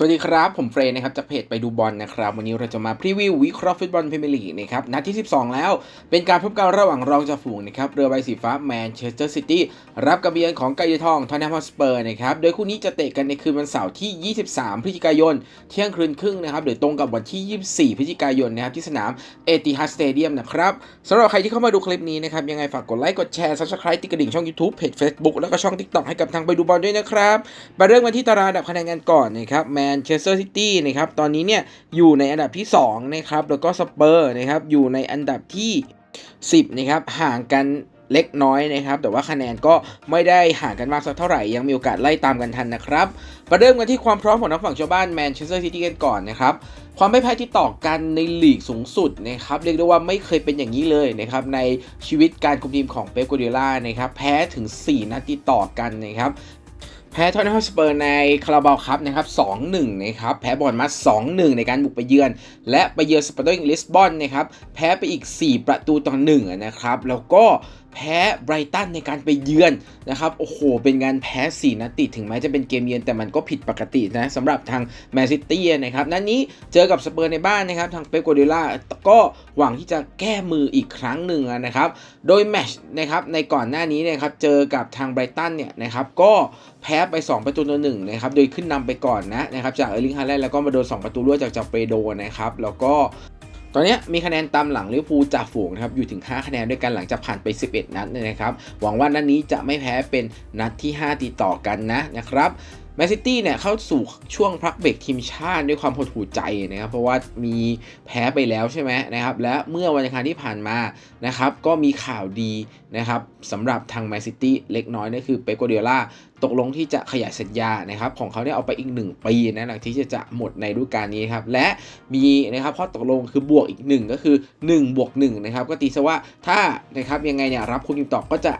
สวัสดีครับ ผมเฟรนนะครับจากเพจไปดูบอลนะครับ วันนี้เราจะมาพรีวิววิเคราะห์ฟุตบอลพรีเมียร์ลีกนะครับนัดที่ 12 แล้วเป็นการพบกันระหว่างรองจ่าฝูงนะครับเรือใบสีฟ้าแมนเชสเตอร์ซิตี้รับกับเบียนของไกยทองทอนแนมฮอสเปอร์นะครับโดยคู่นี้จะเตะกันในคืนวันเสาร์ที่ 23 พฤศจิกายน เที่ยงคืนครึ่งนะครับโดยตรงกับวันที่ 24 พฤศจิกายนนะครับที่สนามเอติฮัดสเตเดียมนะครับสำหรับใครที่เข้ามาดูคลิปนี้นะครับยังไงฝากกดไลค์กดแชร์ซับสไครต์ติดกระดิ่งช่อง YouTube เพจ Facebook แล้วก็ช่อง TikTok ให้กับทางไปดูบอลด้วยนะครับมาเริ่มกันที่ตารางดับคะแนนกันก่อนนะครับแมนเชสเตอร์ซิตี้นะครับตอนนี้เนี่ยอยู่ในอันดับที่2นะครับแล้วก็สเปอร์นะครับอยู่ในอันดับที่ 10นะครับห่างกันเล็กน้อยนะครับ แต่ว่าคะแนนก็ไม่ได้ห่างกันมากสักเท่าไหร่ ยังมีโอกาสไล่ตามกันทันนะครับมาเริ่มกันที่ความพร้อมของนักฝั่งชาวบ้านแมนเชสเตอร์ซิตี้กันก่อนนะครับ ความไม่แพ้ที่ต่อกันในลีกสูงสุดนะครับ เรียกได้ว่าไม่เคยเป็นอย่างนี้เลยนะครับ ในชีวิตการคุมทีมของเป๊ปกัวเดล่านะครับ แพ้ถึง 4 นัดติดต่อกันนะครับ แพ้ทอตแนมฮอสเปอร์ในคาราบาลครับนะครับ 2-1 นะครับ แพ้บอลมา 2-1 ในการบุกไปเยือน และไปเยือนสเปอร์ติงลิสบอนนะครับ แพ้ไปอีก 4 ประตูต่อ1นะครับ แล้วก็ พ้ไบรตันในการไปเยือนนะครับโอ้โห เป็นการแพ้ 4 นัดติดถึงแม้จะเป็นเกมเยือนแต่มันก็ผิดปกตินะสำหรับทางแมนซิตี้นะครับนัดนนี้เจอกับสเปอร์ในบ้านนะครับ ทางเป๊ปกัวเดล่าก็หวังที่จะแก้มืออีกครั้งหนึ่งนะครับ โดยแมชนะครับในก่อนหน้านี้นะครับเจอกับทางไบรตันเนี่ยนะครับก็แพ้ไป 2 ประตูต่อหนึ่งนะครับโดยขึ้นนำไปก่อนนะนะครับจากเออร์ลิงฮาแลนด์แล้วก็มาโดน 2 ประตูรวดจากจากเปโดนะครับแล้วก็ อนนี้มีคะแนนตามหลังลิเวอร์พูลจ่าฝูงนะครับอยู่ถึง 5 คะแนนด้วยกันหลังจากผ่านไป 11 นัดเนี่ยนะครับหวังว่านัดนี้จะไม่แพ้เป็นนัดที่ 5 ติดต่อกันนะนะครับ แมนซิตี้เนี่ยเข้าสู่ช่วงพักเบรกทีมชาติด้วยความหดหู่ใจนะครับเพราะว่ามีแพ้ไปแล้วใช่ไหมนะครับและเมื่อวันอังคารที่ผ่านมานะครับก็มีข่าวดีนะครับสำหรับทางแมนซิตี้เล็กน้อยนั่นคือเป๊ปกัวเดียล่าตกลงที่จะขยายสัญญานะครับของเขาเนี่ยเอาไปอีก 1 ปีนะหลังที่จะจะหมดในฤดูกาลนี้ครับและมีนะครับข้อตกลงคือบวกอีก 1 ก็คือ1บวก1นะครับก็ตีซะว่าถ้านะครับยังไงเนี่ยรับคุมทีมต่อก็จะ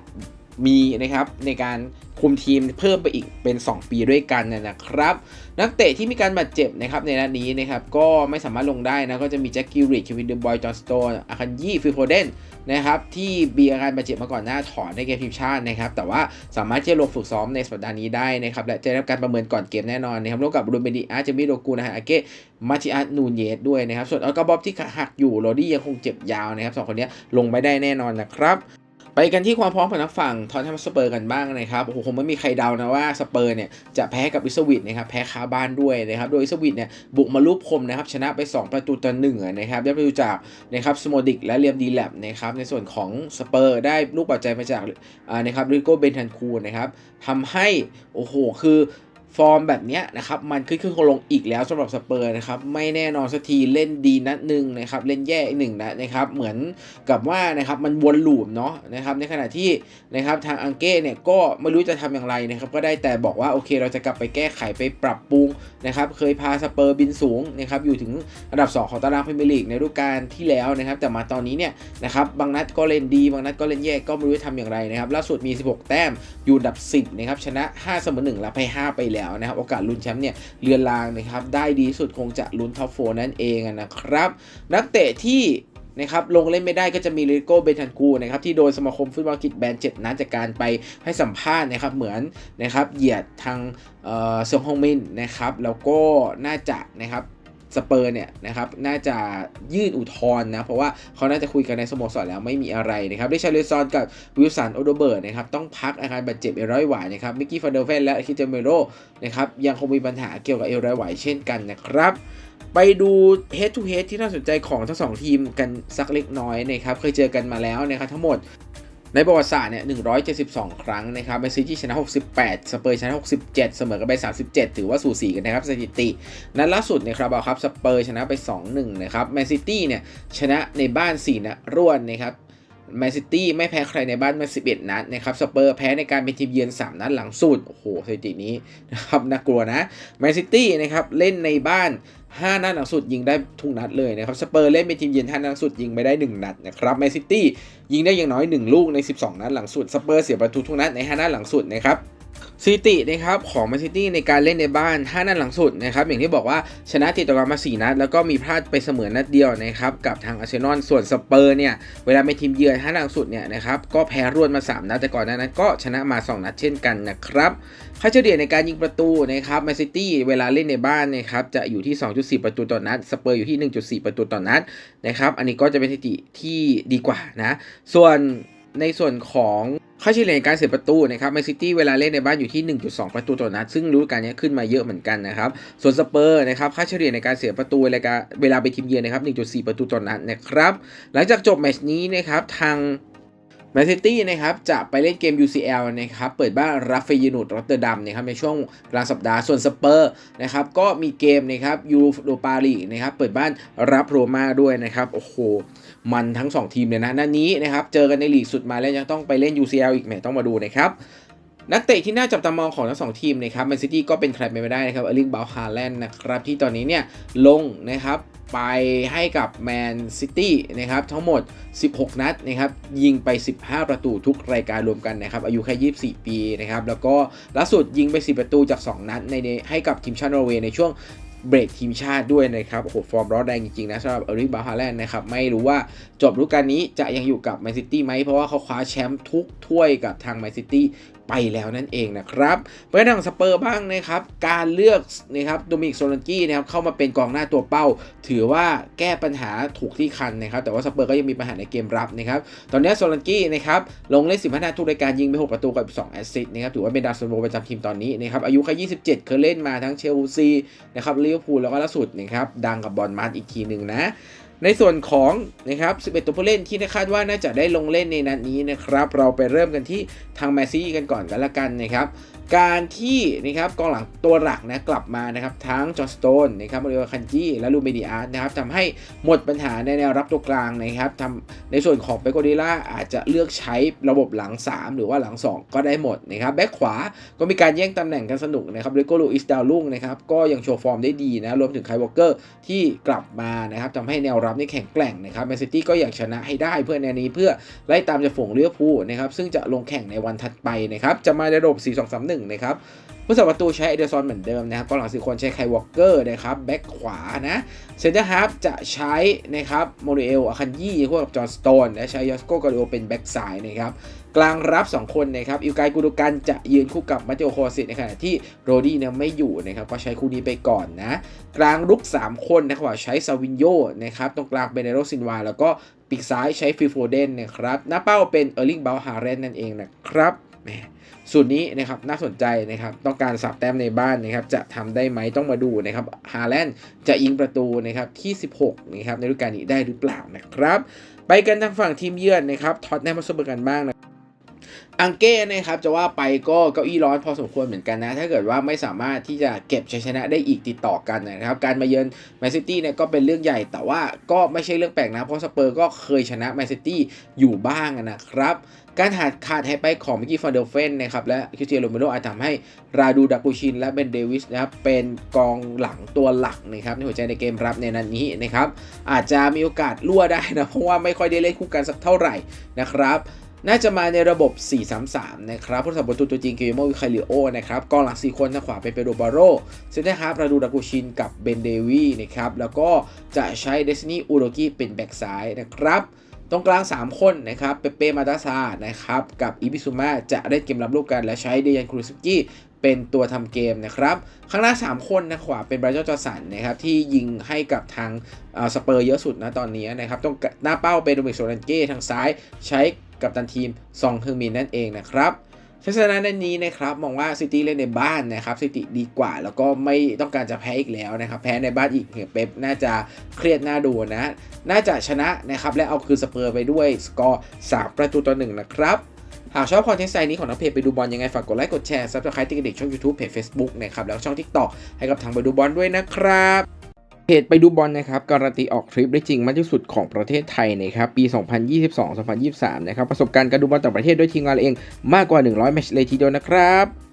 มีนะครับในการคุมทีมเพิ่มไปอีกเป็น 2 ปีด้วยกันนะครับ นักเตะที่มีการบาดเจ็บนะครับในนัดนี้นะครับก็ไม่สามารถลงได้นะก็จะมีแจ็คกิลริชเควินเดอร์บอยจอห์นสโตนอาคันยี่ฟิโฟเดนนะครับที่มีอาการบาดเจ็บมาก่อนหน้าถอนในเกมทีมชาตินะครับแต่ว่าสามารถที่จะลงฝึกซ้อมในสัปดาห์นี้ได้นะครับและจะได้รับการประเมินก่อนเกมแน่นอนนะครับร่วมกับรูเบนดิอาร์เจมิโรกูนะฮะอาเกะมาชิอานูเยสด้วยนะครับส่วนอัลกาบอบที่หักอยู่โรดี้ยังคงเจ็บยาวนะครับสองคนนี้ลงไม่ได้แน่นอนนะครับ ไปกันที่ความพร้อมของนักฝั่งทอนแฮมสเปอร์กันบ้างนะครับโอ้โหคงไม่มีใครเดานะว่าสเปอร์เนี่ยจะแพ้กับอิสวิตนะครับแพ้คาบ้านด้วยนะครับโดยอิสวิตเนี่ยบุกมาลูบคมนะครับชนะไป 2 ประตูต่อหนึ่งนะครับได้ประตูจากนะครับสโมดิกและเรียมดีแลบนะครับในส่วนของสเปอร์ได้ลูกปัจจัยมาจากอ่านะครับริโก้เบนทันคูนะครับทำให้โอ้โหคือ ฟอร์มแบบนี้นะครับมันขึ้นขึ้นลงอีกแล้วสำหรับสเปอร์นะครับไม่แน่นอนสักทีเล่นดีนัดหนึ่งนะครับเล่นแย่อีกหนึ่งนัดนะครับเหมือนกับว่านะครับมันวนลูปเนาะนะครับในขณะที่นะครับทางอังเก้เนี่ยก็ไม่รู้จะทำอย่างไรนะครับก็ได้แต่บอกว่าโอเคเราจะกลับไปแก้ไขไปปรับปรุงนะครับเคยพาสเปอร์บินสูงนะครับอยู่ถึงอันดับ 2 ของตารางพรีเมียร์ลีกในฤดูกาลที่แล้วนะครับแต่มาตอนนี้เนี่ยนะครับบางนัดก็เล่นดีบางนัดก็เล่นแย่ก็ไม่รู้จะทำอย่างไรนะครับล่าสุดมี 16 แต้มอยู่อันดับ 10นะครับชนะ5เสมอ1และแพ้5ไปแล้วนะครับโอกาสลุ้นแชมป์เนี่ยเรือนลางนะครับได้ดีสุดคงจะลุ้นท็อปโฟนั่นเองนะครับ นักเตะที่นะครับลงเล่นไม่ได้ก็จะมีลิโก้เบทันกูนะครับที่โดนสมาคมฟุตบอลกิจแบนเจ็ดนัดจากการไปให้สัมภาษณ์นะครับเหมือนนะครับเหยียดทางเอ่อเซียงฮงมินนะครับแล้วก็น่าจะนะครับ สเปอร์เนี่ยนะครับน่าจะยื่นอุทธรณ์นะ เพราะว่าเขาน่าจะคุยกันในสโมสรแล้วไม่มีอะไรนะครับดิชาริซอนกับวิลสันโอโดเบิร์ตนะครับต้องพักอาการบาดเจ็บเอร้อยหวายนะครับมิกกี้ฟานเดลเฟนและคิเจเมโรนะครับยังคงมีปัญหาเกี่ยวกับเอร้อยหวายเช่นกันนะครับไปดู head to head ที่น่าสนใจของทั้งสองทีมกันสักเล็กน้อยนะครับ เคยเจอกันมาแล้วนะครับทั้งหมด ในประวัติศาสตร์เนี่ย 172 ครั้งนะครับแมนซิตี้ชนะ 68 สเปอร์ชนะ 67 เสมอกันไป 37 ถือว่าสูสีกันนะครับสถิติ นัดล่าสุดนี่ยครับเอาครับ สเปอร์ชนะไป 2-1 นะครับแมนซิตี้เนี่ย ชนะในบ้าน 4นัดรวดนะครับแมนซิตี้ไม่แพ้ใครในบ้านมา11 นัดนะครับ สเปอร์แพ้ในการเป็นทีมเยือน 3 นัดหลังสุด โอ้โหสถิตินี้นะครับน่ากลัวนะ แมนซิตี้นะครับเล่นในบ้าน 5นัดหลังสุดยิงได้ทุกนัดเลยนะครับสเปอร์เล่นเป็นทีมเยือน5นัดหลังสุดยิงไม่ได้ 1 นัดนะครับแมนซิตี้ยิงได้อย่างน้อย 1 ลูกใน 12 นัดหลังสุดสเปอร์เสียประตูทุกนัดใน 5 นัดหลังสุดนะครับ สถิตินะครับของแมนซิตี้ในการเล่นในบ้าน 5 นัดหลังสุดนะครับอย่างที่บอกว่าชนะติดต่อกันมา 4 นัด แล้วก็มีพลาดไปเสมอนัดเดียวนะครับกับทางอาร์เซนอลส่วนสเปอร์เนี่ยเวลาเป็นทีมเยือน 5 นัดหลังสุดเนี่ยนะครับก็แพ้รวดมา 3 นัดแต่ก่อนหน้านั้นก็ชนะมา 2 นัดเช่นกันนะครับค่าเฉลี่ยในการยิงประตูนะครับแมนซิตี้เวลาเล่นในบ้านนะครับจะอยู่ที่ 2.4 ประตูต่อนัดสเปอร์อยู่ที่ 1.4 ประตูต่อนัดนะครับอันนี้ก็จะเป็นสถิติที่ดีกว่านะส่วนในส่วนของ ค่าเฉลี่ยในการเสียประตูนะครับแมนซิตี้เวลาเล่นในบ้านอยู่ที่ 1.2 ประตูต่อนัด ซึ่งรู้การนี้ขึ้นมาเยอะเหมือนกันนะครับ ส่วนสเปอร์นะครับค่าเฉลี่ยในการเสียประตูเวลาเวลาไปทีมเยือนนะครับ 1.4 ประตูต่อนัดนะครับ หลังจากจบแมตช์นี้นะครับทาง แมนซิตี้นะครับจะไปเล่นเกม UCL นะครับเปิดบ้านรับเฟยนูดรอตเตอร์ดัมนะครับในช่วงกลางสัปดาห์ส่วนสเปอร์นะครับก็มีเกมนะครับยูโรปาลีกนะครับเปิดบ้านรับโรม่าด้วยนะครับโอ้โหมันทั้ง 2 ทีมเลยนะนัดนี้นะครับเจอกันในลีกสุดมาแล้วยังต้องไปเล่น UCL อีกแหมต้องมาดูนะครับนักเตะที่น่าจับตามองของทั้งสองทีมนะครับแมนซิตี้ก็เป็นใครไปไม่ได้นะครับเอลิงบาลฮาแลนด์นะครับที่ตอนนี้เนี่ยลงนะครับ ไปให้กับแมนซิตี้นะครับทั้งหมด 16 นัดนะครับยิงไป 15 ประตูทุกรายการรวมกันนะครับอายุแค่ 24 ปีนะครับแล้วก็ล่าสุดยิงไป 10 ประตูจาก 2 นัดในให้กับทีมชาตินอร์เวย์ในช่วง เบรกทีมชาติด้วยนะครับโหฟอร์มร้อนแรงจริงๆนะสำหรับอริบาฮาแลนด์นะครับไม่รู้ว่าจบฤดูกาลนี้จะยังอยู่กับแมนซิตี้ไหมเพราะว่าเขาคว้าแชมป์ทุกถ้วยกับทางแมนซิตี้ไปแล้วนั่นเองนะครับไปทางสเปอร์บ้างนะครับ การเลือกนะครับโดมิกโซลันกี้นะครับเข้ามาเป็นกองหน้าตัวเป้า ถือว่าแก้ปัญหาถูกที่คันนะครับ แต่ว่าสเปอร์ก็ยังมีปัญหาในเกมรับนะครับ ตอนนี้โซลันกี้นะครับลงเล่น15นัดทุกรายการยิงไป 6 ประตูกับ 2 แอสซิสต์นะครับถือว่าเป็นดาวซันโบประจำทีมตอนนี้นะครับอายุแค่27 เคยเล่นมาทั้งเชลซีนะครับลิเวอร์พูลแล้วก็ล่าสุดนะครับดังกับบอลมาร์อีกทีหนึ่งนะ ในส่วนของนะครับ 11 ตัวผู้เล่นที่คาดว่าน่าจะได้ลงเล่นในนัดนี้นะครับ เราไปเริ่มกันที่ทางแมซี่กันก่อนกันละกันนะครับ การที่นะครับกองหลังตัวหลักนะกลับมานะครับทั้งจอร์สโตนนะครับมาริโอคันจีและลูเมดิอาร์นะครับทำให้หมดปัญหาในแนวรับตัวกลางนะครับทำในส่วนของเปโกดิล่าอาจจะเลือกใช้ระบบหลัง 3 หรือว่าหลัง 2 ก็ได้หมดนะครับแบ็คขวาก็มีการแย่งตำแหน่งกันสนุกนะครับเลโกลูอิสดาวลุงนะครับก็ยังโชว์ฟอร์มได้ดีนะรวมถึงไคลวอลเกอร์ที่กลับมานะครับทำให้แนวรับนี่แข็งแกร่งนะครับแมนซิตี้ก็อยากชนะให้ได้เพื่อแนวนี้เพื่อไล่ตามจะฝูงเลือพูนะครับซึ่งจะลงแข่งในวันถัดไปนะครับจะมาในระบบ1นะครับผู้สัประตูใช้เอเดอร์ซอนเหมือนเดิมนะครับกองหลังสี่คนใช้ไคลวอลเกอร์นะครับแบ็คขวานะเซนเตอร์ฮาร์ฟจะใช้นะครับโมเดลอาคันยี่คู่กับจอห์นสโตนและใช้ยอสโกกาโดเป็นแบ็คซ้ายนะครับกลางรับ 2 คนนะครับอิวกายกูดูกันจะยืนคู่กับมาเตโอโคซิตในขณะที่โรดี้เนี่ยไม่อยู่นะครับก็ใช้คู่นี้ไปก่อนนะกลางรุก 3 คนนะครับใช้ซาวินโยนะครับตรงกลางเป็นเนโรซินวาแล้วก็ปีกซ้ายใช้ฟิโฟเดนนะครับหน้าเป้าเป็นเออร์ลิงเบลฮาเรนนั่นเองนะครับ สูตรนี้นะครับน่าสนใจนะครับต้องการสับแต้มในบ้านนะครับจะทำได้ไหมต้องมาดูนะครับฮาแลนด์จะยิงประตูนะครับที่ 16นะครับในฤดูกาลนี้ได้หรือเปล่านะครับ ไปกันทางฝั่งทีมเยือนนะครับท็อตแนมมาสเบอร์กันบ้างนะ อังเก้นะครับจะว่าไปก็เก้าอี้ร้อนพอสมควรเหมือนกันนะ ถ้าเกิดว่าไม่สามารถที่จะเก็บชัยชนะได้อีกติดต่อกันนะครับ การมาเยือนแมนซิตี้เนี่ยก็เป็นเรื่องใหญ่ แต่ว่าก็ไม่ใช่เรื่องแปลกนะ เพราะสเปอร์ก็เคยชนะแมนซิตี้อยู่บ้างนะครับ การขาดขาดหายไปของมิกกี้ฟอนเดลเฟนนะครับและคิเตียโรเมโรอาจทำให้ราดูดักบูชิน และเบนเดวิสนะครับเป็นกองหลังตัวหลักนะครับในหัวใจในเกมรับในนัดนนี้นะครับอาจจะมีโอกาสรั่วได้นะเพราะว่าไม่ค่อยได้เล่นคู่กันสักเท่าไหร่นะครับ น่าจะมาในระบบ 4-3-3 นะครับผู้สับประตูตัวจริงเกมโมวิคาริโอนะครับกองหลัง 4 คนทางขวาเป็นเปโดบาโรเซนเตอร์ฮาร์ปราดูดากูชินกับเบนเดวีนะครับ แล้วก็จะใช้เดซนีอูโรกิเป็นแบ็กซ้ายนะครับ ตรงกลาง 3 คนนะครับ เปเป้ มาตาซา นะครับ กับอิบิซุมะจะเล่นเกมรับลูกกัน และใช้เดยันครูซิกี้เป็นตัวทำเกมนะครับ ข้างหน้า 3 คนนะขวาเป็นไบราเจอร์จอสันนะครับที่ยิงให้กับทางสเปอร์เยอะสุดนะตอนนี้นะครับตรงหน้าเป้าเป็นโดมิกโซลันเก้ทางซ้ายใช้ กับตันทีมซองเฮอร์มินนั่นเองนะครับทัศนะในนี้นะครับมองว่าซิตี้เล่นในบ้านนะครับซิตี้ดีกว่า แล้วก็ไม่ต้องการจะแพ้อีกแล้วนะครับแพ้ในบ้านอีกเหียเป๊ปน่าจะเครียดน่าดูนะ น่าจะชนะนะครับและเอาคืนสเปอร์ไปด้วยสกอร์3ประตูต่อหนึ่งนะครับหากชอบคอนเทนต์ไซนี้ของนักเพจไปดูบอลยังไงฝากกดไลค์กดแชร์ซับสไครต์ติ๊กเด็กช่อง YouTube เพจ Facebook นะครับแล้วช่อง TikTok ให้กับทางไปดูบอลด้วยนะครับ เพจไปดูบอลนะครับการันตีออกทริปได้จริงมากที่สุดของประเทศไทยนะครับปี 2022-2023 นะครับประสบการณ์การดูบอลต่างประเทศด้วยทีมงานเราเองมากกว่า 100 แมตช์เลยทีเดียวนะครับ